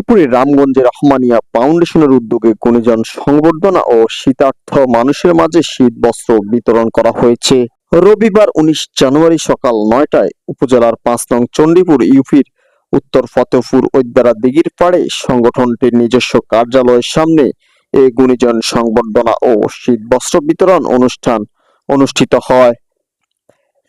গাজীপুরের রামগঞ্জে রহমানিয়া ফাউন্ডেশনের উদ্যোগে গুণীজন সংবর্ধনা ও শীতার্থ মানুষের মাঝে শীত বস্ত্র বিতরণ করা হয়েছে। রবিবার উনিশ জানুয়ারি সকাল নয়টায় উপজেলার পাঁচ নং চণ্ডীপুর ইউপির উত্তর ফতেপুর ঐদ্যারা দিঘির পাড়ে সংগঠনটির নিজস্ব কার্যালয়ের সামনে এই গুণীজন সংবর্ধনা ও শীত বস্ত্র বিতরণ অনুষ্ঠান অনুষ্ঠিত হয়।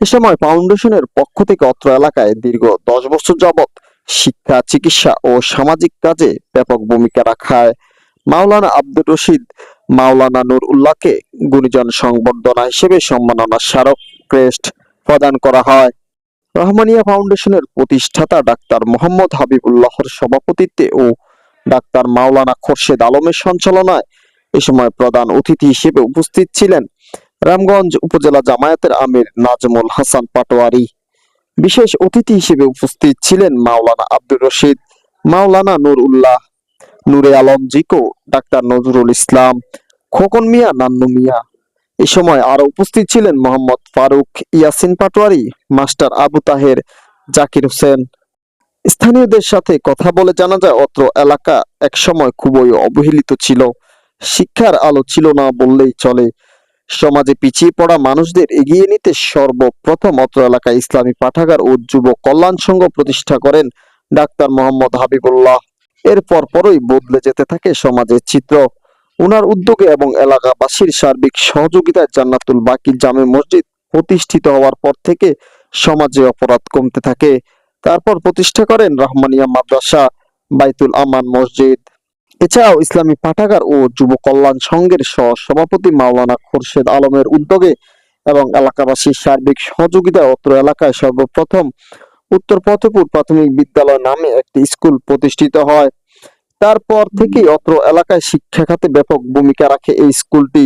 এ সময় ফাউন্ডেশনের পক্ষ থেকে অত্র এলাকায় দীর্ঘ দশ বছর যাবৎ শিক্ষা, চিকিৎসা ও সামাজিক কাজে ব্যাপক ভূমিকা রাখায়। মাওলানা আব্দুর রশিদ, মাওলানা নুর উল্লাহকে গুণীজন সংবর্ধনা হিসেবে সম্মাননা স্মারক ক্রেস্ট প্রদান করা হয়। রহমানিয়া ফাউন্ডেশনের প্রতিষ্ঠাতা ডাক্তার মোহাম্মদ হাবিবুল্লাহর সভাপতিত্বে ও ডাক্তার মাওলানা খোরশেদ আলমের সঞ্চালনায় এ সময় প্রধান অতিথি হিসেবে উপস্থিত ছিলেন রামগঞ্জ উপজেলা জামায়াতের আমির নাজমুল হাসান পাটোয়ারি। বিশেষ অতিথি হিসেবে উপস্থিত ছিলেন মাওলানা আব্দুর রশিদ, মাওলানা নুর উল্লাহ নুরে আলম জিকো, ডাক্তার নজরুল ইসলাম, খোকন মিয়া, নান্নু মিয়া। এ সময় আরও উপস্থিত ছিলেন মোহাম্মদ ফারুক ইয়াসিন পাটোয়ারি, মাস্টার আবু তাহের, জাকির হোসেন। স্থানীয়দের সাথে কথা বলে জানা যায়, অত্র এলাকা একসময় খুবই অবহেলিত ছিল। শিক্ষার আলো ছিল না বললেই চলে। সমাজে পিছিয়ে পড়া মানুষদের এগিয়ে নিতে সর্বপ্রথম অত্র এলাকায় ইসলামী পাঠাগার ও যুব কল্যাণ সংঘ প্রতিষ্ঠা করেন ডাক্তার মোহাম্মদ হাবিবুল্লাহ। এরপর পরই বদলে যেতে থাকে সমাজের চিত্র। উনার উদ্যোগে এবং এলাকাবাসীর সার্বিক সহযোগিতায় জান্নাতুল বাকি জামে মসজিদ প্রতিষ্ঠিত হওয়ার পর থেকে সমাজে অপরাধ কমতে থাকে। তারপর প্রতিষ্ঠা করেন রহমানিয়া মাদ্রাসা, বাইতুল আমান মসজিদ। এছাড়াও ইসলামী পাঠাগার ও যুব কল্যাণ সংঘের সহ সভাপতি মাওলানা খোরশেদ আলমের উদ্যোগে এবং এলাকাবাসীর সার্বিক সহযোগিতায় অত্র এলাকায় সর্বপ্রথম উত্তর ফতেপুর প্রাথমিক বিদ্যালয় নামে একটি স্কুল প্রতিষ্ঠিত হয়। তারপর থেকেই অত্র এলাকায় শিক্ষা খাতে ব্যাপক ভূমিকা রাখে এই স্কুলটি।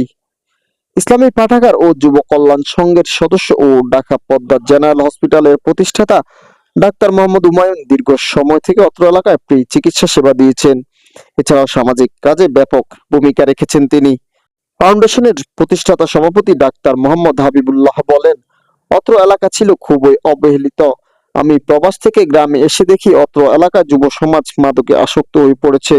ইসলামী পাঠাগার ও যুব কল্যাণ সংঘের সদস্য ও ঢাকা পদ্মা জেনারেল হসপিটালের প্রতিষ্ঠাতা ডাক্তার মোহাম্মদ হুমায়ুন দীর্ঘ সময় থেকে অত্র এলাকায় চিকিৎসা সেবা দিয়েছেন। এছাড়াও সামাজিক কাজে ব্যাপক ভূমিকা রেখেছেন তিনি। ফাউন্ডেশনের প্রতিষ্ঠাতা সভাপতি ডাক্তার মোহাম্মদ হাবিবুল্লাহ বলেন, অত্র এলাকা ছিল খুবই অবহেলিত। আমি প্রবাস থেকে গ্রামে এসে দেখি অত্র এলাকা যুব সমাজ মাদকে আসক্ত হয়ে পড়েছে।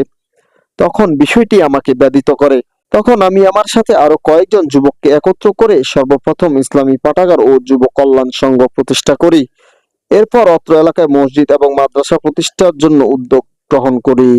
তখন বিষয়টি আমাকে ব্যাধিত করে। তখন আমি আমার সাথে আরও কয়েকজন যুবককে একত্র করে সর্বপ্রথম ইসলামী পাঠাগার ও যুব কল্যাণ সংঘ প্রতিষ্ঠা করি। এরপর অত্র এলাকায় মসজিদ এবং মাদ্রাসা প্রতিষ্ঠার জন্য উদ্যোগ গ্রহণ করি।